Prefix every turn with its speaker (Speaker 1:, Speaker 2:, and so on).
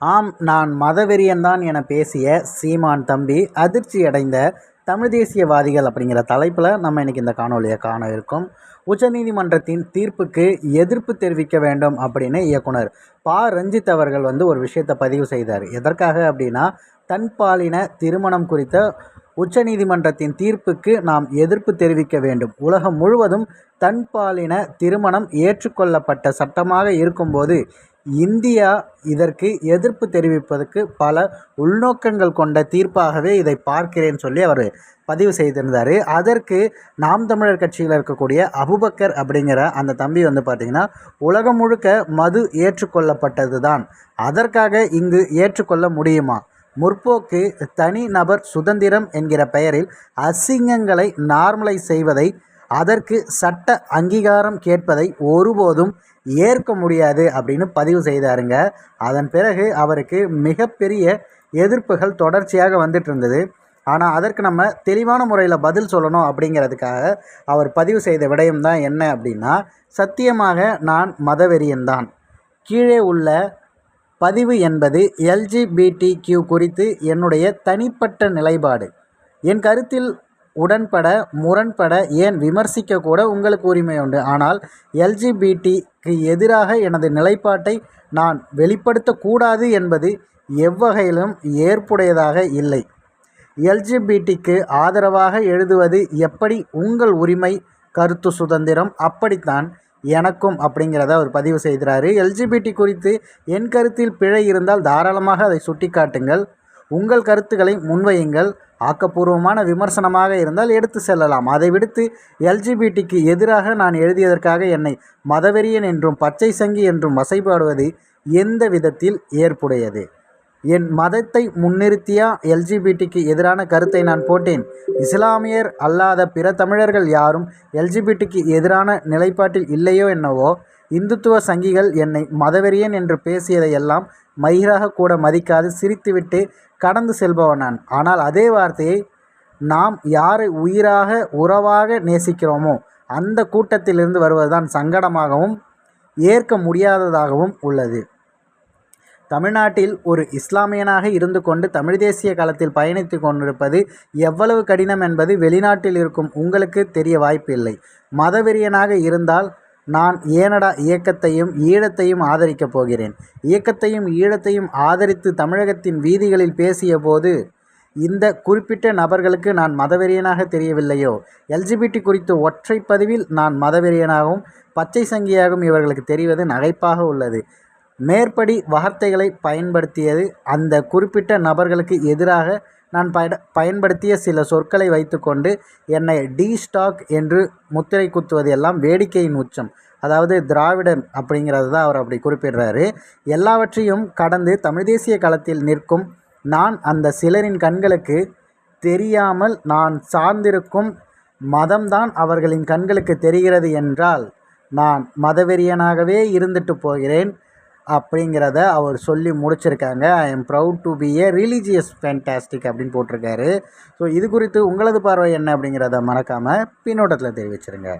Speaker 1: ஆம் நான் மதவெறியன்தான் என பேசிய சீமான் தம்பி அதிர்ச்சியடைந்த தமிழ் தேசியவாதிகள் அப்படிங்கிற தலைப்பில் நம்ம இன்றைக்கி இந்த காணொலியை காண இருக்கோம். உச்சநீதிமன்றத்தின் தீர்ப்புக்கு எதிர்ப்பு தெரிவிக்க வேண்டும் அப்படின்னு இயக்குனர் பா. ரஞ்சித் அவர்கள் வந்து ஒரு விஷயத்தை பதிவு செய்தார். எதற்காக அப்படின்னா தன்பாலின திருமணம் குறித்த உச்சநீதிமன்றத்தின் தீர்ப்புக்கு நாம் எதிர்ப்பு தெரிவிக்க வேண்டும். உலகம் முழுவதும் தன்பாலின திருமணம் ஏற்றுக்கொள்ளப்பட்ட சட்டமாக இருக்கும்போது இந்தியா இதற்கு எதிர்ப்பு தெரிவிப்பதற்கு பல உள்நோக்கங்கள் கொண்ட தீர்ப்பாகவே இதை பார்க்கிறேன் சொல்லி அவர் பதிவு செய்திருந்தார். அதற்கு நாம் தமிழர் கட்சியில் இருக்கக்கூடிய அபுபக்கர் அப்படிங்கிற அந்த தம்பி வந்து பார்த்திங்கன்னா உலகம் முழுக்க மது ஏற்றுக்கொள்ளப்பட்டது தான் அதற்காக இங்கு ஏற்றுக்கொள்ள முடியுமா? முற்போக்கு தனி நபர் சுதந்திரம் என்கிற பெயரில் அசிங்கங்களை நார்மலைஸ் செய்வதை அதற்கு சட்ட அங்கீகாரம் கேட்பதை ஒருபோதும் ஏற்க முடியாது அப்படின்னு பதிவு செய்தாருங்க. அதன் பிறகு அவருக்கு மிகப்பெரிய எதிர்ப்புகள் தொடர்ச்சியாக வந்துட்டு இருந்தது ஆனால் அதற்கு நம்ம தெளிவான முறையில் பதில் சொல்லணும் அப்படிங்கிறதுக்காக அவர் பதிவு செய்த விடயம் தான் என்ன அப்படின்னா சத்தியமாக நான் மதவெறியன்தான் கீழே உள்ள பதிவு என்பது எல்ஜிபிடி கியூ குறித்து என்னுடைய தனிப்பட்ட நிலைப்பாடு. என் கருத்தில் உடன்பட முரண்பட ஏன் விமர்சிக்க கூட உங்களுக்கு உரிமை உண்டு ஆனால் எல்ஜிபிடிக்கு எதிராக எனது நிலைப்பாட்டை நான் வெளிப்படுத்தக்கூடாது என்பது எவ்வகையிலும் ஏற்புடையதாக இல்லை. எல்ஜிபிடிக்கு ஆதரவாக எழுதுவது எப்படி உங்கள் உரிமை கருத்து சுதந்திரம் அப்படித்தான் எனக்கும் அப்படிங்கிறத அவர் பதிவு செய்கிறாரு. எல்ஜிபிடி குறித்து என் கருத்தில் பிழை இருந்தால் தாராளமாக அதை சுட்டிக்காட்டுங்கள். உங்கள் கருத்துக்களை முன்வையுங்கள். ஆக்கப்பூர்வமான விமர்சனமாக இருந்தால் எடுத்து செல்லலாம். அதை விடுத்து எல்ஜிபிடிக்கு எதிராக நான் எழுதியதற்காக என்னை மதவெறியன் என்றும் பச்சை சங்கி என்றும் வசைபாடுவது எந்த விதத்தில் ஏற்புடையது? என் மதத்தை முன்னிறுத்தியா எல்ஜிபிடிக்கு எதிரான கருத்தை நான் போட்டேன். இஸ்லாமியர் அல்லாத பிற தமிழர்கள் யாரும் எல்ஜிபிடிக்கு எதிரான நிலைப்பாட்டில் இல்லையோ என்னவோ இந்துத்துவ சங்கிகள் என்னை மதவெறியன் என்று பேசியதையெல்லாம் மயிராக கூட மதிக்காது சிரித்துவிட்டு கடந்து செல்பவன் நான். ஆனால் அதே வார்த்தையை நாம் யாரை உயிராக உறவாக நேசிக்கிறோமோ அந்த கூட்டத்திலிருந்து வருவதுதான் சங்கடமாகவும் ஏற்க முடியாததாகவும் உள்ளது. தமிழ்நாட்டில் ஒரு இஸ்லாமியனாக இருந்து கொண்டு தமிழ் தேசிய களத்தில் பயணித்து கொண்டிருப்பது எவ்வளவு கடினம் என்பது வெளிநாட்டில் இருக்கும் உங்களுக்கு தெரிய வாய்ப்பில்லை. மதவெறியனாக இருந்தால் நான் ஏனடா இயக்கத்தையும் ஈழத்தையும் ஆதரிக்கப் போகிறேன். இயக்கத்தையும் ஈழத்தையும் ஆதரித்து தமிழகத்தின் வீதிகளில் பேசிய போது இந்த குறிப்பிட்ட நபர்களுக்கு நான் மதவெறியனாக தெரியவில்லையோ? எல்ஜிபிடி குறித்து ஒற்றை பதிவில் நான் மதவெறியனாகவும் பச்சை சங்கியாகவும் இவர்களுக்கு தெரிவது நகைப்பாக உள்ளது. மேற்படி வார்த்தைகளை பயன்படுத்தியது. அந்த குறிப்பிட்ட நபர்களுக்கு எதிராக நான் பய பயன்படுத்திய சில சொற்களை வைத்துக்கொண்டு என்னை டி ஸ்டாக் என்று முத்திரை குத்துவது எல்லாம் வேடிக்கையின் உச்சம். அதாவது திராவிடன் அப்படிங்கிறது தான் அவர் அப்படி குறிப்பிடுறாரு. எல்லாவற்றையும் கடந்து தமிழ் தேசிய களத்தில் நிற்கும் நான் அந்த சிலரின் கண்களுக்கு தெரியாமல் நான் சார்ந்திருக்கும் மதம்தான் அவர்களின் கண்களுக்கு தெரிகிறது என்றால் நான் மதவெறியனாகவே இருந்துட்டு போகிறேன். அப்படிங்கிறத அவர் சொல்லி முடிச்சிருக்காங்க. I am proud to be a religious fantastic அப்படின்னு போட்டிருக்காரு. ஸோ இது குறித்து உங்களது பார்வை என்ன அப்படிங்கிறத மறக்காமல் பின்னோட்டத்தில் தெரிவிச்சிருங்க.